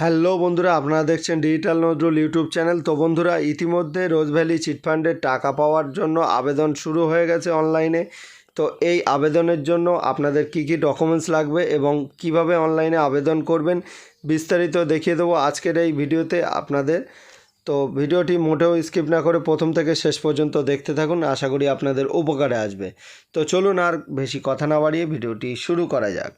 Hello বন্ধুরা, আপনারা দেখছেন ডিজিটাল নজরুল ইউটিউব চ্যানেল তো বন্ধুরা, ইতিমধ্যে রোজ ভ্যালি চিটফান্ডের টাকা পাওয়ার জন্য আবেদন শুরু হয়ে গেছে অনলাইনে তো এই আবেদনের জন্য আপনাদের কি কি ডকুমেন্টস লাগবে এবং কীভাবে অনলাইনে আবেদন করবেন, বিস্তারিত দেখিয়ে দেবো আজকের এই ভিডিওতে আপনাদের। তো ভিডিওটি মোটেও স্কিপ না করে প্রথম থেকে শেষ পর্যন্ত দেখতে থাকুন, আশা করি আপনাদের উপকারে আসবে। তো চলুন আর বেশি কথা না বাড়িয়ে ভিডিওটি শুরু করা যাক।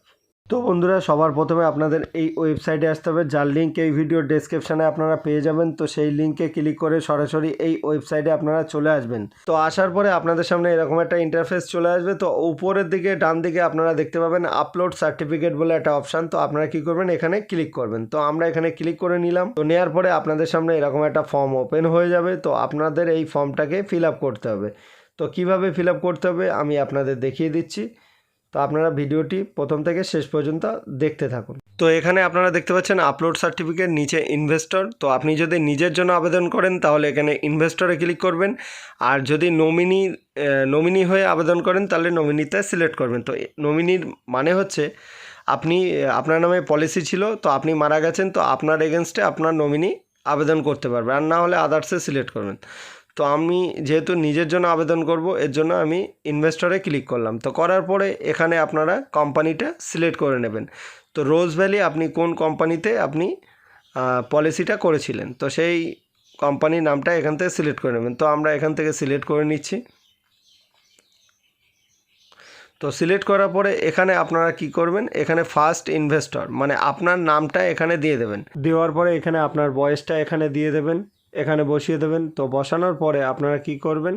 তো বন্ধুরা, সবার প্রথমে আপনাদের এই ওয়েবসাইটে আসতে হবে, যার লিঙ্ক এই ভিডিও ডেসক্রিপশানে আপনারা পেয়ে যাবেন। তো সেই লিঙ্কে ক্লিক করে সরাসরি এই ওয়েবসাইটে আপনারা চলে আসবেন। তো আসার পরে আপনাদের সামনে এরকম একটা ইন্টারফেস চলে আসবে। তো উপরের দিকে, ডান দিকে আপনারা দেখতে পাবেন আপলোড সার্টিফিকেট বলে একটা অপশান তো আপনারা কি করবেন? এখানে ক্লিক করবেন। তো আমরা এখানে ক্লিক করে নিলাম। তো নেওয়ার পরে আপনাদের সামনে এরকম একটা ফর্ম ওপেন হয়ে যাবে। তো আপনাদের এই ফর্মটাকে ফিল করতে হবে। তো কীভাবে ফিল করতে হবে? আমি আপনাদের দেখিয়ে দিচ্ছি। তো আপনারা ভিডিওটি প্রথম থেকে শেষ পর্যন্ত দেখতে থাকুন। তো এখানে আপনারা দেখতে পাচ্ছেন আপলোড সার্টিফিকেট নিচে ইনভেস্টর তো আপনি যদি নিজের জন্য আবেদন করেন, তাহলে এখানে ইনভেস্টরে ক্লিক করবেন। আর যদি নমিনি নমিনি হয়ে আবেদন করেন, তাহলে নমিনিতে সিলেক্ট করবেন। তো নমিনির মানে হচ্ছে, আপনি আপনার নামে পলিসি ছিল, তো আপনি মারা গেছেন, তো আপনার এগেনস্টে আপনার নমিনি আবেদন করতে পারবে। আর না হলে আদার্সে সিলেক্ট করবেন। তো আমি যেহেতু নিজের জন্য আবেদন করব, এর জন্য আমি ইনভেস্টরে ক্লিক করলাম। তো করার পরে এখানে আপনারা কোম্পানিটা সিলেক্ট করে নেবেন। তো রোজ ভ্যালি আপনি কোন কোম্পানিতে আপনি পলিসিটা করেছিলেন? তো সেই কোম্পানির নামটা এখান থেকে সিলেক্ট করে নেবেন। তো আমরা এখান থেকে সিলেক্ট করে নিচ্ছি। তো সিলেক্ট করার পরে এখানে আপনারা কি করবেন? এখানে ফার্স্ট ইনভেস্টর মানে আপনার নামটা এখানে দিয়ে দেবেন। দেওয়ার পরে এখানে আপনার বয়সটা এখানে দিয়ে দেবেন। এখানে বসিয়ে দেবেন। তো বসানোর পরে আপনারা কি করবেন?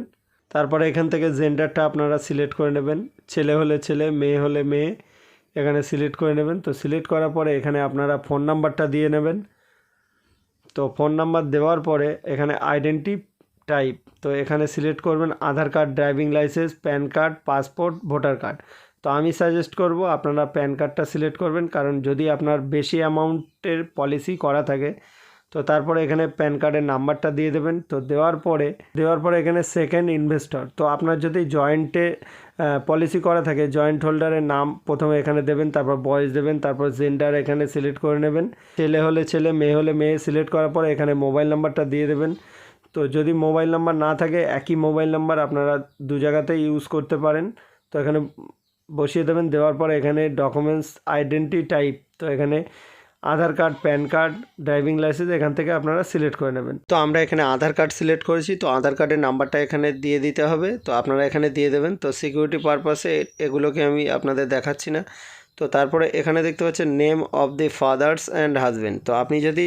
তারপরে এখান থেকে জেন্ডারটা আপনারা সিলেক্ট করে নেবেন। ছেলে হলে ছেলে, মেয়ে হলে মেয়ে, এখানে সিলেক্ট করে নেবেন। তো সিলেক্ট করার পরে এখানে আপনারা ফোন নাম্বারটা দিয়ে নেবেন। তো ফোন নাম্বার দেওয়ার পরে এখানে আইডেন্টি টাইপ, তো এখানে সিলেক্ট করবেন Aadhaar card, driving license, PAN card, passport, voter card. তো আমি সাজেস্ট করব আপনারা প্যান কার্ডটা সিলেক্ট করবেন। কারণ যদি আপনার বেশি অ্যামাউন্টের পলিসি করা থাকে তো তারপরে এখানে প্যান কার্ডের নাম্বারটা দিয়ে দেবেন। তো দেওয়ার পরে দেওয়ার পরে এখানে সেকেন্ড ইনভেস্টর তো আপনার যদি জয়েন্টে পলিসি করা থাকে জয়েন্ট হোল্ডারের নাম প্রথমে এখানে দেবেন, তারপর বয়স দেবেন, তারপর জেন্ডার এখানে সিলেক্ট করে নেবেন। ছেলে হলে ছেলে, মেয়ে হলে মেয়ে সিলেক্ট করার পরে এখানে মোবাইল নাম্বারটা দিয়ে দেবেন। তো যদি মোবাইল নাম্বার না থাকে, একই মোবাইল নাম্বার আপনারা দু জায়গাতে ইউজ করতে পারেন। তো এখানে বসিয়ে দেবেন, দেওয়ার পরে এখানে ডকুমেন্টস আইডেন্টি টাইপ তো এখানে Aadhaar card, PAN card, driving license, এখান থেকে আপনারা সিলেক্ট করে নেবেন। তো আমরা এখানে আধার কার্ড সিলেক্ট করেছি, তো আধার কার্ডের নাম্বারটা এখানে দিয়ে দিতে হবে। তো আপনারা এখানে দিয়ে দেবেন। তো সিকিউরিটি পারপাসে এগুলোকে আমি আপনাদের দেখাচ্ছি না। তো তারপরে এখানে দেখতে পাচ্ছেন name of the father's and husband তো আপনি যদি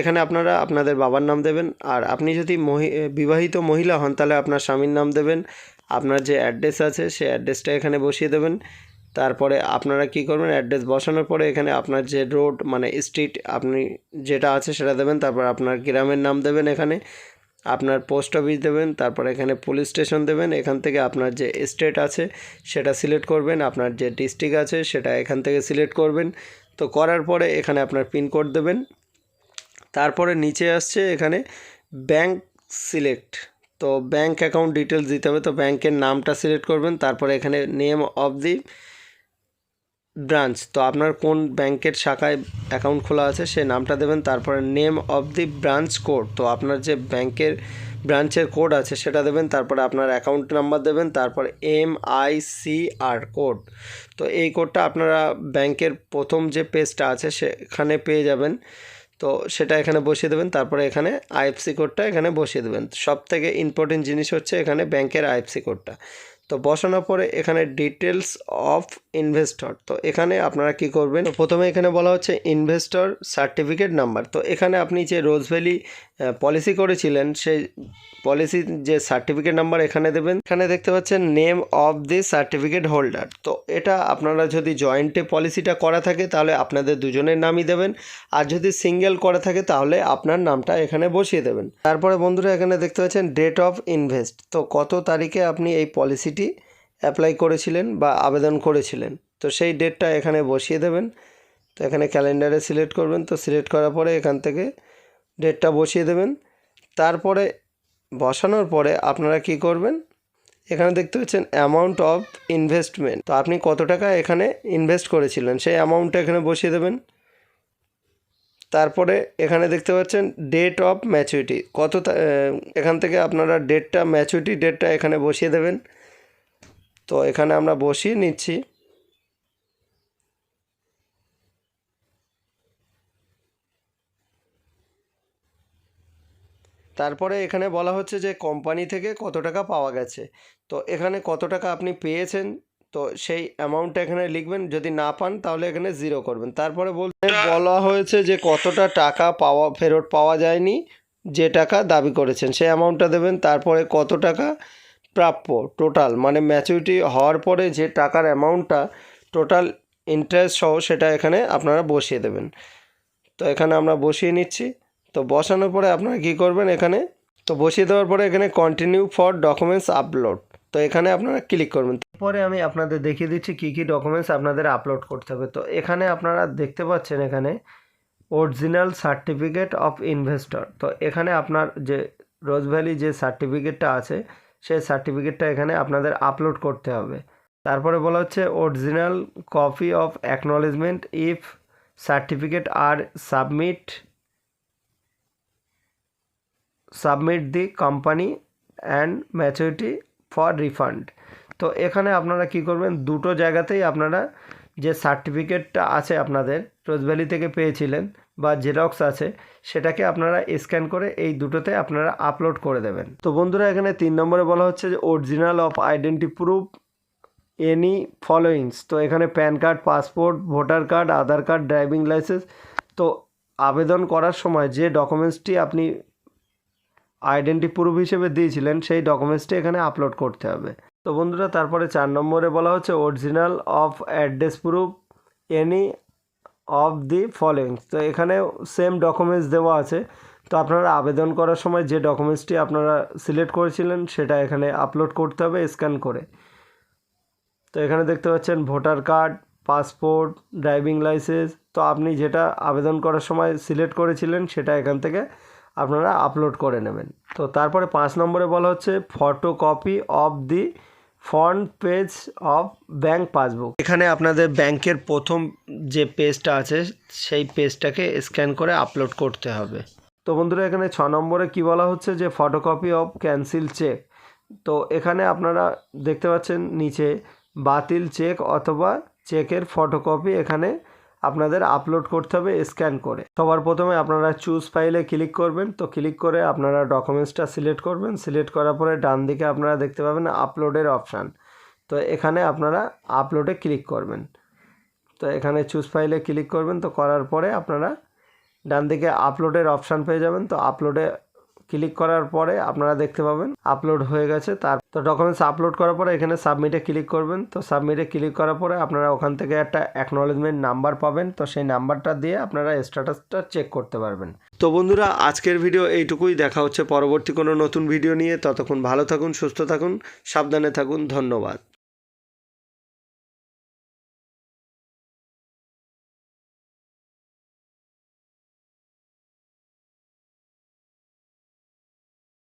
এখানে আপনারা আপনাদের বাবার নাম দেবেন, আর আপনি যদি বিবাহিত মহিলা হন, তাহলে আপনার স্বামীর নাম দেবেন। আপনার যে অ্যাড্রেস আছে, সেই অ্যাড্রেসটা এখানে বসিয়ে দেবেন। তারপরে আপনারা কি করবেন অ্যাড্রেস বসানোর পরে এখানে আপনার যে রোড মানে স্ট্রিট আপনি যেটা আছে সেটা দেবেন, তারপর আপনার গ্রামের নাম দেবেন এখানে, আপনার পোস্ট অফিস দেবেন, তারপর এখানে পুলিশ স্টেশন দেবেন, এখান থেকে আপনার যে স্টেট আছে সেটা সিলেক্ট করবেন, আপনার যে ডিস্ট্রিক্ট আছে সেটা এখান থেকে সিলেক্ট করবেন, তো করার পরে এখানে আপনার পিনকোড দেবেন, তারপরে নিচে আসছে এখানে ব্যাংক সিলেক্ট তো ব্যাংক অ্যাকাউন্ট ডিটেলস দিতে হবে, তো ব্যাংকের নামটা সিলেক্ট করবেন, তারপরে এখানে নেম অফ দি ব্রাঞ্চ। তো আপনার কোন ব্যাংকের শাখায় অ্যাকাউন্ট খোলা আছে সে নামটা দেবেন, তারপরে name of the branch code. তো আপনার যে ব্যাংকের ব্রাঞ্চের কোড আছে সেটা দেবেন, তারপরে আপনার অ্যাকাউন্ট নাম্বার দেবেন, তারপর M I C R code. তো এই কোডটা আপনারা ব্যাংকের প্রথম যে পেজটা আছে সেখানে পেয়ে যাবেন। তো সেটা এখানে বসিয়ে দেবেন, তারপরে এখানে আইএফসি কোডটা এখানে বসিয়ে দেবেন। সব থেকে ইম্পর্টেন্ট জিনিস হচ্ছে এখানে ব্যাংকের আইএফসি কোডটা। তো বসানোর পরে এখানে ডিটেলস অফ ইনভেস্টর তো এখানে আপনারা কি করবেন? প্রথমে এখানে বলা হচ্ছে ইনভেস্টর সার্টিফিকেট নাম্বার তো এখানে আপনি যে রোজ ভ্যালি পলিসি করেছিলেন, সেই পলিসির যে সার্টিফিকেট নাম্বার এখানে দেবেন, এখানে দেখতে পাচ্ছেন name of the certificate holder তো এটা আপনারা যদি জয়েন্টে পলিসিটা করা থাকে, তাহলে আপনাদের দুজনের নামই দেবেন। আর যদি সিঙ্গেল করা থাকে, তাহলে আপনার নামটা এখানে বসিয়ে দেবেন। তারপরে বন্ধুরা, এখানে দেখতে পাচ্ছেন ডেট অফ ইনভেস্ট তো কত তারিখে আপনি এই পলিসিটি অ্যাপ্লাই করেছিলেন বা আবেদন করেছিলেন? তো সেই ডেটটা এখানে বসিয়ে দেবেন। তো এখানে ক্যালেন্ডারে সিলেক্ট করবেন। তো সিলেক্ট করার পরে এখান থেকে ডেটটা বসিয়ে দেবেন। তারপরে বসানোর পরে আপনারা কি করবেন? এখানে দেখতে পাচ্ছেন অ্যামাউন্ট অফ ইনভেস্টমেন্ট তো আপনি কত টাকা এখানে ইনভেস্ট করেছিলেন? সেই অ্যামাউন্টটা এখানে বসিয়ে দেবেন। তারপরে এখানে দেখতে পাচ্ছেন ডেট অফ ম্যাচুরিটি কত এখান থেকে আপনারা ডেটটা ম্যাচুরিটি ডেটটা এখানে বসিয়ে দেবেন। তো এখানে আমরা বসিয়ে নিচ্ছি। তারপরে এখানে বলা হচ্ছে যে কোম্পানি থেকে কত টাকা পাওয়া গেছে। তো এখানে কত টাকা আপনি পেয়েছেন তো সেই অ্যামাউন্টটা এখানে লিখবেন যদি না পান তাহলে এখানে জিরো করবেন। তারপরে বলতে বলা হয়েছে যে কতটা টাকা পাওয়া ফেরত পাওয়া যায়নি যে টাকা দাবি করেছেন সেই অ্যামাউন্টটা দেবেন তারপরে কত টাকা প্রাপ্য টোটাল মানে ম্যাচুরিটি হওয়ার পরে যে টাকার অ্যামাউন্টটা টোটাল ইন্টারেস্ট সহ সেটা এখানে আপনারা বসিয়ে দেবেন। তো এখানে আমরা বসিয়ে নিচ্ছি। তো বসানোর পরে আপনারা কী করবেন এখানে? তো বসিয়ে দেওয়ার পরে এখানে কন্টিনিউ ফর ডকুমেন্টস আপলোড তো এখানে আপনারা ক্লিক করবেন। পরে আমি আপনাদের দেখিয়ে দিচ্ছি কী কী ডকুমেন্টস আপনাদের আপলোড করতে হবে। তো এখানে আপনারা দেখতে পাচ্ছেন এখানে অরিজিনাল সার্টিফিকেট অফ ইনভেস্টর তো এখানে আপনার যে রোজ ভ্যালি যে সার্টিফিকেটটা আছে, সেই সার্টিফিকেটটা এখানে আপনাদের আপলোড করতে হবে। তারপরে বলা হচ্ছে original copy of acknowledgement if certificate R submit submit the company and maturity for refund তো এখানে আপনারা কি করবেন? দুটো জায়গাতেই আপনারা যে সার্টিফিকেটটা আছে আপনাদের রোজভ্যালি থেকে পেয়েছিলেন বা জেরক্স আছে, সেটাকে আপনারা স্ক্যান করে এই দুটোতে আপনারা আপলোড করে দেবেন। তো বন্ধুরা, এখানে তিন নম্বরে বলা হচ্ছে যে original of identity proof any followings তো এখানে PAN card passport voter card Aadhaar card driving license তো আবেদন করার সময় যে ডকুমেন্টসটি আপনি আইডেন্টি প্রুফ হিসেবে দিয়েছিলেন, সেই ডকুমেন্টসটি এখানে আপলোড করতে হবে। তো বন্ধুরা, তারপরে চার নম্বরে বলা হচ্ছে original of address proof any of the followings তো এখানে সেম ডকুমেন্টস দেওয়া আছে। তো আপনারা আবেদন করার সময় যে ডকুমেন্টসটি আপনারা সিলেক্ট করেছিলেন, সেটা এখানে আপলোড করতে হবে স্ক্যান করে। তো এখানে দেখতে পাচ্ছেন, voter card, passport, driving license. তো আপনি যেটা আবেদন করার সময় সিলেক্ট করেছিলেন, সেটা এখান থেকে আপনারা আপলোড করে নেবেন। তো তারপরে পাঁচ নম্বরে বলা হচ্ছে photo copy of the front page of bank passbook এখানে আপনাদের ব্যাংকের প্রথম যে পেজটা আছে, সেই পেজটাকে স্ক্যান করে আপলোড করতে হবে। তো বন্ধুরা, এখানে ছ নম্বরে কি বলা হচ্ছে যে ফটোকপি অফ ক্যান্সেল চেক তো এখানে আপনারা দেখতে পাচ্ছেন নিচে বাতিল চেক অথবা চেকের ফটোকপি এখানে আপনাদের আপলোড করতে হবে স্ক্যান করে। সবার প্রথমে আপনারা চুজ ফাইলে ক্লিক করবেন। তো ক্লিক করে আপনারা ডকুমেন্টসটা সিলেক্ট করবেন। সিলেক্ট করার পরে ডান দিকে আপনারা দেখতে পাবেন আপলোডের অপশান তো এখানে আপনারা আপলোডে ক্লিক করবেন। তো এখানে চুজ ফাইলে ক্লিক করবেন। তো করার পরে আপনারা ডান দিকে আপলোডের অপশান পেয়ে যাবেন। তো আপলোডে ক্লিক করার পরে আপনারা দেখতে পাবেন আপলোড হয়ে গেছে। তার তো ডকুমেন্টস আপলোড করার পরে এখানে সাবমিটে ক্লিক করবেন। তো সাবমিটে ক্লিক করার পরে আপনারা ওখান থেকে একটা অ্যাকনলেজমেন্ট নাম্বার পাবেন। তো সেই নাম্বারটা দিয়ে আপনারা স্ট্যাটাসটা চেক করতে পারবেন। তো বন্ধুরা, আজকের ভিডিও এইটুকুই। দেখা হচ্ছে পরবর্তী কোনো নতুন ভিডিও নিয়ে। ততক্ষণ ভালো থাকুন, সুস্থ থাকুন, সাবধানে থাকুন। ধন্যবাদ।